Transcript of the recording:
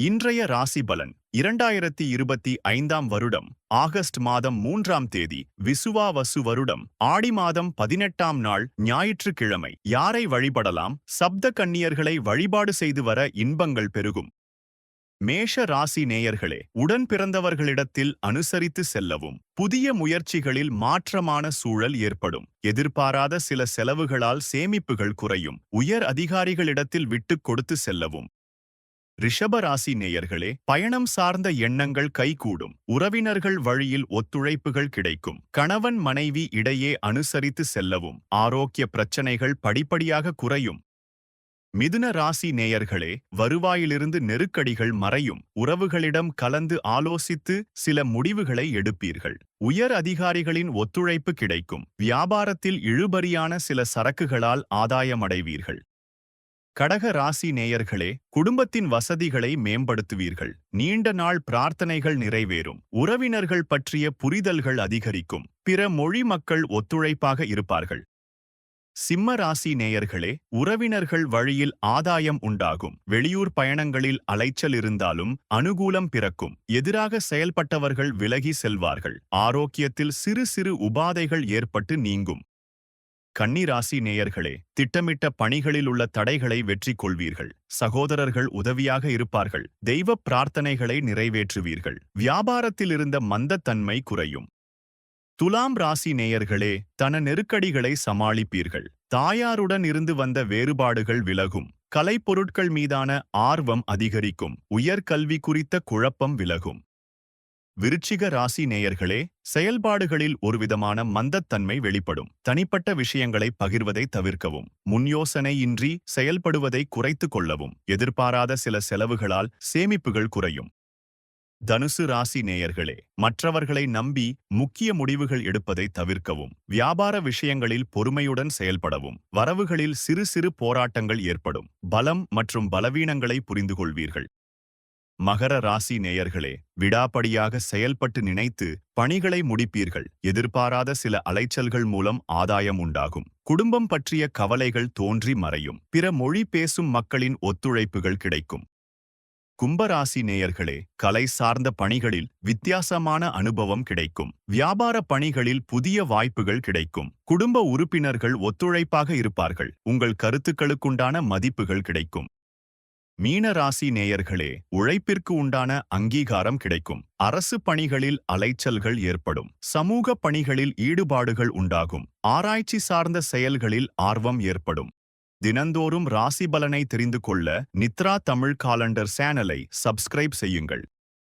இன்றைய ராசி பலன். இரண்டாயிரத்தி இருபத்தி ஐந்தாம் வருடம் ஆகஸ்ட் மாதம் மூன்றாம் தேதி விசுவாவசு வருடம். ஆடி மாதம் பதினெட்டாம் நாள் ஞாயிற்றுக்கிழமை. யாரை வழிபடலாம்? சப்த கன்னியர்களை வழிபாடு செய்து வர இன்பங்கள் பெருகும். மேஷ ராசி நேயர்களே உடன் பிறந்தவர்களிடத்தில் அனுசரித்து செல்லவும். புதிய முயற்சிகளில் மாற்றமான சூழல் ஏற்படும். எதிர்பாராத சில செலவுகளால் சேமிப்புகள் குறையும். உயர் அதிகாரிகளிடத்தில் விட்டுக் கொடுத்து செல்லவும். ரிஷபராசி நேயர்களே பயணம் சார்ந்த எண்ணங்கள் கைகூடும். உறவினர்கள் வழியில் ஒத்துழைப்புகள் கிடைக்கும். கணவன் மனைவி இடையே அனுசரித்து செல்லவும். ஆரோக்கிய பிரச்சனைகள் படிப்படியாக குறையும். மிதுன ராசி நேயர்களே வருவாயிலிருந்து நெருக்கடிகள் மறையும். உறவுகளிடம் கலந்து ஆலோசித்து சில முடிவுகளை எடுப்பீர்கள். உயர் அதிகாரிகளின் ஒத்துழைப்பு கிடைக்கும். வியாபாரத்தில் இழுபறியான சில சரக்குகளால் ஆதாயமடைவீர்கள். கடக ராசி நேயர்களே குடும்பத்தின் வசதிகளை மேம்படுத்துவீர்கள். நீண்ட நாள் பிரார்த்தனைகள் நிறைவேறும். உறவினர்கள் பற்றிய புரிதல்கள் அதிகரிக்கும். பிற மொழி மக்கள் ஒத்துழைப்பாக இருப்பார்கள். சிம்ம ராசி நேயர்களே உறவினர்கள் வழியில் ஆதாயம் உண்டாகும். வெளியூர் பயணங்களில் அலைச்சல் இருந்தாலும் அனுகூலம் பிறக்கும். எதிராக செயல்பட்டவர்கள் விலகி செல்வார்கள். ஆரோக்கியத்தில் சிறு சிறு உபாதைகள் ஏற்பட்டு நீங்கும். கன்னிராசி நேயர்களே திட்டமிட்ட பணிகளில் உள்ள தடைகளை வெற்றி கொள்வீர்கள் சகோதரர்கள் உதவியாக இருப்பார்கள். தெய்வ பிரார்த்தனைகளை நிறைவேற்றுவீர்கள். வியாபாரத்தில் இருந்த மந்தத்தன்மை குறையும். துலாம் ராசி நேயர்களே தன நெருக்கடிகளை சமாளிப்பீர்கள். தாயாருடன் இருந்து வந்த வேறுபாடுகள் விலகும். கலைப்பொருட்கள் மீதான ஆர்வம் அதிகரிக்கும். உயர்கல்வி குறித்த குழப்பம் விலகும். விருச்சிக ராசி நேயர்களே செயல்பாடுகளில் ஒருவிதமான மந்தத்தன்மை வெளிப்படும். தனிப்பட்ட விஷயங்களை பகிர்வதை தவிர்க்கவும் முன்யோசனையின்றி செயல்படுவதை குறைத்துக் கொள்ளவும் எதிர்பாராத சில செலவுகளால் சேமிப்புகள் குறையும். தனுசு ராசி நேயர்களே மற்றவர்களை நம்பி முக்கிய முடிவுகள் எடுப்பதை தவிர்க்கவும் வியாபார விஷயங்களில் பொறுமையுடன் செயல்படவும் வரவுகளில் சிறு சிறு போராட்டங்கள் ஏற்படும் பலம் மற்றும் பலவீனங்களை புரிந்து கொள்வீர்கள் மகர ராசி நேயர்களே விடாப்படியாக செயல்பட்டு நினைத்து பணிகளை முடிப்பீர்கள். எதிர்பாராத சில அலைச்சல்கள் மூலம் ஆதாயம் உண்டாகும். குடும்பம் பற்றிய கவலைகள் தோன்றி மறையும். பிற மொழி பேசும் மக்களின் ஒத்துழைப்புகள் கிடைக்கும். கும்பராசி நேயர்களே கலை சார்ந்த பணிகளில் வித்தியாசமான அனுபவம் கிடைக்கும். வியாபார பணிகளில் புதிய வாய்ப்புகள் கிடைக்கும். குடும்ப உறுப்பினர்கள் ஒத்துழைப்பாக இருப்பார்கள். உங்கள் கருத்துக்களுக்குண்டான மதிப்புகள் கிடைக்கும். மீன ராசி நேயர்களே உழைப்பிற்கு உண்டான அங்கீகாரம் கிடைக்கும். அரசு பணிகளில் அலைச்சல்கள் ஏற்படும். சமூக பணிகளில் ஈடுபாடுகள் உண்டாகும். ஆராய்ச்சி சார்ந்த செயல்களில் ஆர்வம் ஏற்படும். தினந்தோறும் ராசி பலனை தெரிந்து கொள்ள நித்ரா தமிழ் காலண்டர் சேனலை சப்ஸ்கிரைப் செய்யுங்கள்.